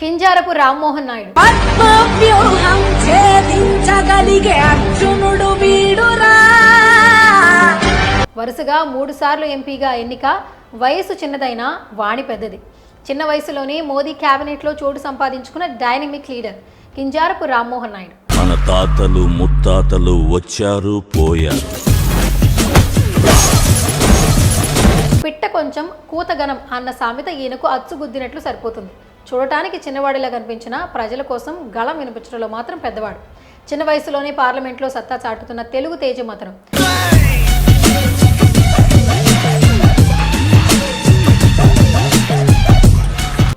కింజారపు రామ్మోహన్ నాయుడు. పద్మవ్యూహం ఛేదించగలిగే అర్జునుడు వీడురా. వరుసగా మూడు సార్లు ఎంపీగా ఎన్నిక వయసు చిన్నదైనా వాణి పెద్దది. చిన్న వయసులోనే మోదీ క్యాబినెట్లో చోటు సంపాదించుకున్న డైనమిక్ లీడర్ కింజారపు రామ్మోహన్ నాయుడు. మన తాతలు ముత్తాతలు వచ్చారు పోయారు. పిట్ట కొంచెం కూతగనం అన్న సామెత ఈయనకు అచ్చుగుద్దినట్లు సరిపోతుంది. చూడటానికి చిన్నవాడిలా కనిపించిన ప్రజల కోసం గళం వినిపించడంలో మాత్రం పెద్దవాడు. చిన్న వయసులోనే పార్లమెంట్లో సత్తా చాటుతున్న తెలుగు తేజ మాత్రం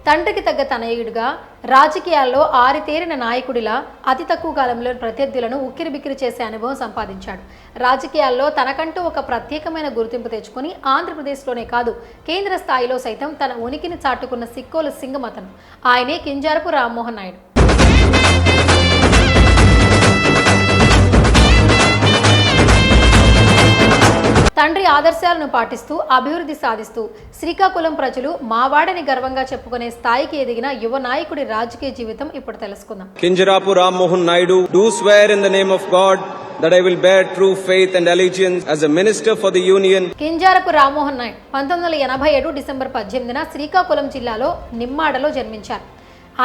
తండ్రికి తగ్గ తనయుడిగా రాజకీయాల్లో ఆరితేరిన నాయకుడిలా అతి తక్కువ కాలంలో ప్రత్యర్థులను ఉక్కిరిబిక్కిరి చేసే అనుభవం సంపాదించాడు. రాజకీయాల్లో తనకంటూ ఒక ప్రత్యేకమైన గుర్తింపు తెచ్చుకొని ఆంధ్రప్రదేశ్లోనే కాదు కేంద్ర స్థాయిలో సైతం తన ఉనికిని చాటుకున్న సిక్కోలు సింగం అతను ఆయనే కింజారపు రామ్మోహన్ నాయుడు. తండ్రి ఆదర్శాలను పాటిస్తూ అభివృద్ధి సాధిస్తూ శ్రీకాకుళం ప్రజలు మావాడని గర్వంగా చెప్పుకునే స్థాయికి ఎదిగిన యువ నాయకుడి రాజకీయ జీవితం ఇప్పుడు తెలుసుకుందాం. Ram Mohan Naidu, do swear in the name of God that I will bear true faith and allegiance as a minister for the Union. Kinjarapu Rammohan Naidu పంతొమ్మిది వందల ఎనభై ఏడు డిసెంబర్ పద్దెనిమిదిన శ్రీకాకుళం జిల్లాలో నిమ్మాడలో జన్మించారు.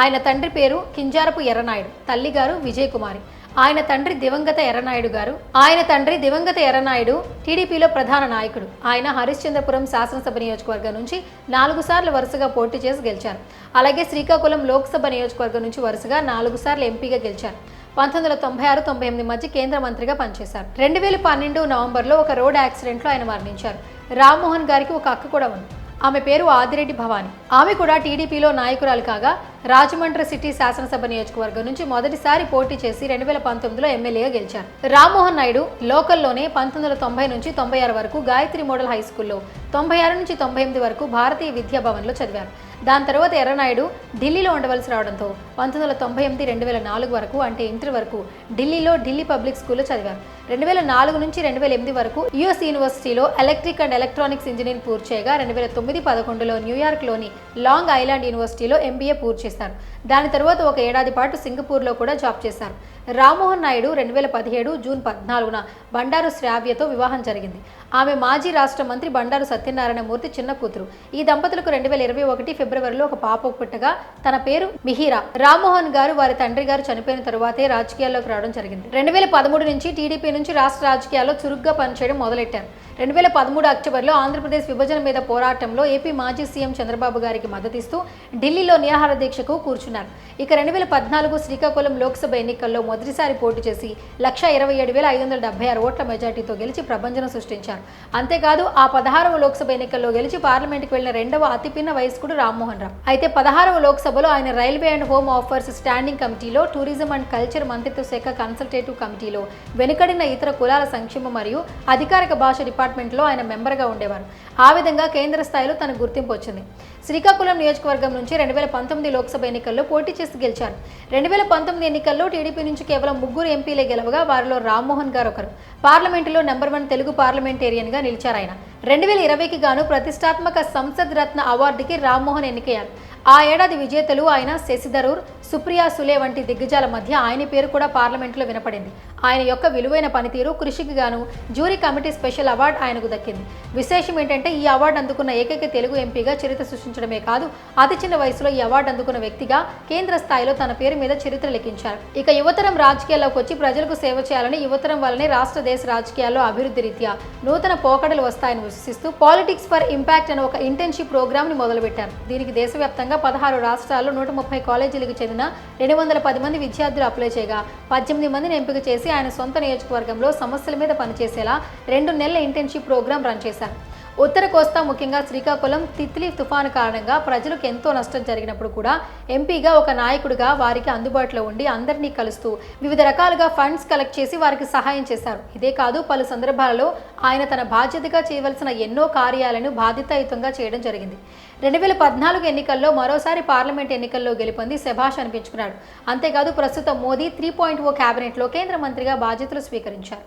ఆయన తండ్రి పేరు కింజారపు ఎర్రనాయుడు తల్లిగారు విజయకుమారి. ఆయన తండ్రి దివంగత ఎర్రనాయుడు గారు. ఆయన తండ్రి దివంగత ఎర్రనాయుడు టీడీపీలో ప్రధాన నాయకుడు. ఆయన హరిశ్చంద్రపురం శాసనసభ నియోజకవర్గం నుంచి నాలుగు సార్లు వరుసగా పోటీ చేసి గెలిచారు. అలాగే శ్రీకాకుళం లోక్సభ నియోజకవర్గం నుంచి వరుసగా నాలుగు సార్లు ఎంపీగా గెలిచారు. పంతొమ్మిది వందల తొంభై ఆరు తొంభై ఎనిమిది మధ్య కేంద్ర మంత్రిగా పనిచేశారు. రెండు వేల పన్నెండు నవంబర్లో ఒక రోడ్ యాక్సిడెంట్లో ఆయన మరణించారు. రామ్మోహన్ గారికి ఒక అక్క కూడా ఉంది. ఆమె పేరు ఆదిరెడ్డి భవాని. ఆమె కూడా టీడీపీలో నాయకురాలు కాగా రాజమండ్రి సిటీ శాసనసభ నియోజకవర్గం నుంచి మొదటిసారి పోటీ చేసి రెండు వేల పంతొమ్మిదిలో ఎమ్మెల్యేగా గెలిచారు. రామ్మోహన్ నాయుడు లోకల్లోనే పంతొమ్మిది వందల తొంభై నుంచి తొంభై ఆరు వరకు గాయత్రి మోడల్ హై స్కూల్లో తొంభై ఆరు నుంచి తొంభై ఎనిమిది వరకు భారతీయ విద్యా భవన్లో చదివారు. దాని తర్వాత ఎర్రనాయుడు ఢిల్లీలో ఉండవలసి రావడంతో పంతొమ్మిది వందల తొంభై ఎనిమిది రెండు వేల నాలుగు వరకు అంటే ఇంటర్ వరకు ఢిల్లీలో ఢిల్లీ పబ్లిక్ స్కూల్లో చదివారు. రెండు వేల నాలుగు నుంచి రెండు వేల ఎనిమిది వరకు యుఎస్ యూనివర్సిటీలో ఎలక్ట్రిక్ అండ్ ఎలక్ట్రానిక్స్ ఇంజనీరింగ్ పూర్తి చేయగా రెండు వేల తొమ్మిది పదకొండులో న్యూయార్క్లోని లాంగ్ ఐలాండ్ యూనివర్సిటీలో ఎంబీఏ పూర్తి చేశారు. దాని తర్వాత ఒక ఏడాది పాటు సింగపూర్లో కూడా జాబ్ చేశారు. రామ్మోహన్ నాయుడు రెండు వేల పదిహేడు జూన్ పద్నాలుగున బండారు శ్రావ్యతో వివాహం జరిగింది. ఆమె మాజీ రాష్ట్ర మంత్రి బండారు సత్యనారాయణ మూర్తి చిన్న కూతురు. ఈ దంపతులకు రెండు వేల ఇరవై ఒకటి ఫిబ్రవరిలో ఒక పాప పుట్టగా తన పేరు మిహిరా. రామ్మోహన్ గారు వారి తండ్రి గారు చనిపోయిన తరువాతే రాజకీయాల్లోకి రావడం జరిగింది. రెండు వేల పదమూడు నుంచి టీడీపీ నుంచి రాష్ట్ర రాజకీయాల్లో చురుగ్గా పనిచేయడం మొదలెట్టారు. రెండు వేల పదమూడు అక్టోబర్లో ఆంధ్రప్రదేశ్ విభజన మీద పోరాటంలో ఏపీ మాజీ సీఎం చంద్రబాబు గారికి మద్దతిస్తూ ఢిల్లీలో నిరాహార దీక్షకు కూర్చున్నారు. ఇక రెండు వేల పద్నాలుగు శ్రీకాకుళం లోక్సభ ఎన్నికల్లో మొదటిసారి పోటీ చేసి లక్ష ఇరవై ఏడు వేల ఐదు వందల డెబ్బై ఆరు ఓట్ల మెజార్టీతో గెలిచి ప్రభంజనం సృష్టించారు. అంతేకాదు ఆ పదహారవ లోక్సభ ఎన్నికల్లో గెలిచి పార్లమెంట్కి వెళ్ళిన రెండవ అతిపిన్న వయస్కుడు రామ్మోహన్ రావు. అయితే పదహారవ లోక్సభలో ఆయన railway and home affairs standing కమిటీలో టూరిజం అండ్ కల్చర్ మంత్రిత్వ శాఖ కన్సల్టేటివ్ కమిటీలో వెనుకడిన ఇతర కులాల సంక్షేమం మరియు అధికారిక భాష డిపార్ట్మెంట్లో ఆయన మెంబర్గా ఉండేవారు. ఆ విధంగా కేంద్ర స్థాయిలో తన గుర్తింపు వచ్చింది. శ్రీకాకుళం నియోజకవర్గం నుంచి రెండు వేల పంతొమ్మిది లోక్సభ ఎన్నికల్లో పోటీ చేసి గెలిచారు. రెండు వేల పంతొమ్మిది ఎన్నికల్లో టీడీపీ నుంచి కేవలం ముగ్గురు ఎంపీలే గెలవగా వారిలో రామ్మోహన్ గారు ఒకరు. పార్లమెంటులో నెంబర్ వన్ తెలుగు పార్లమెంటేరియన్గా నిలిచారు ఆయన రెండు వేల ఇరవైకి గాను ప్రతిష్టాత్మక సంసద్ రత్న అవార్డుకి రామ్మోహన్ ఎన్నికయ్యారు. ఆ ఏడాది విజేతలు ఆయన శశిధరూర్ సుప్రియా సులే వంటి దిగ్గజాల మధ్య ఆయన పేరు కూడా పార్లమెంటులో వినపడింది. ఆయన యొక్క విలువైన పనితీరు కృషికి గాను జ్యూరీ కమిటీ స్పెషల్ అవార్డు ఆయనకు దక్కింది. విశేషం ఏంటంటే ఈ అవార్డు అందుకున్న ఏకైక తెలుగు ఎంపీగా చరిత్ర సృష్టించడమే కాదు అతి చిన్న వయసులో ఈ అవార్డు అందుకున్న వ్యక్తిగా కేంద్ర స్థాయిలో తన పేరు మీద చరిత్ర లిఖించారు ఇక యువతరం రాజకీయాల్లోకి వచ్చి ప్రజలకు సేవ చేయాలని యువతరం వల్లనే రాష్ట్ర దేశ రాజకీయాల్లో అభివృద్ధి రీత్యా నూతన పోకడలు వస్తాయని విశ్వసిస్తూ పాలిటిక్స్ ఫర్ ఇంపాక్ట్ అనే ఒక ఇంటర్న్షిప్ ప్రోగ్రామ్ని మొదలుపెట్టారు. దీనికి దేశవ్యాప్తంగా పదహారు రాష్ట్రాల్లో నూట ముప్పై కాలేజీలకు చెందిన రెండు వందల పది మంది విద్యార్థులు అప్లై చేయగా పద్దెనిమిది మందిని ఎంపిక చేసి ఆయన సొంత నియోజకవర్గంలో సమస్యల మీద పనిచేసేలా రెండు నెలల ఇంటర్న్షిప్ ప్రోగ్రాం రన్ చేశారు. ఉత్తర కోస్తా ముఖ్యంగా శ్రీకాకుళం తిత్లీ తుఫాను కారణంగా ప్రజలకు ఎంతో నష్టం జరిగినప్పుడు కూడా ఎంపీగా ఒక నాయకుడిగా వారికి అందుబాటులో ఉండి అందరినీ కలుస్తూ వివిధ రకాలుగా ఫండ్స్ కలెక్ట్ చేసి వారికి సహాయం చేశారు. ఇదే కాదు పలు సందర్భాలలో ఆయన తన బాధ్యతగా చేయవలసిన ఎన్నో కార్యాలను బాధ్యతాయుతంగా చేయడం జరిగింది. రెండు వేల పద్నాలుగు ఎన్నికల్లో మరోసారి పార్లమెంట్ ఎన్నికల్లో గెలుపొంది శభాష్ అనిపించుకున్నాడు. అంతేకాదు ప్రస్తుతం మోదీ త్రీ పాయింట్ ఓ క్యాబినెట్లో కేంద్ర మంత్రిగా బాధ్యతలు స్వీకరించారు.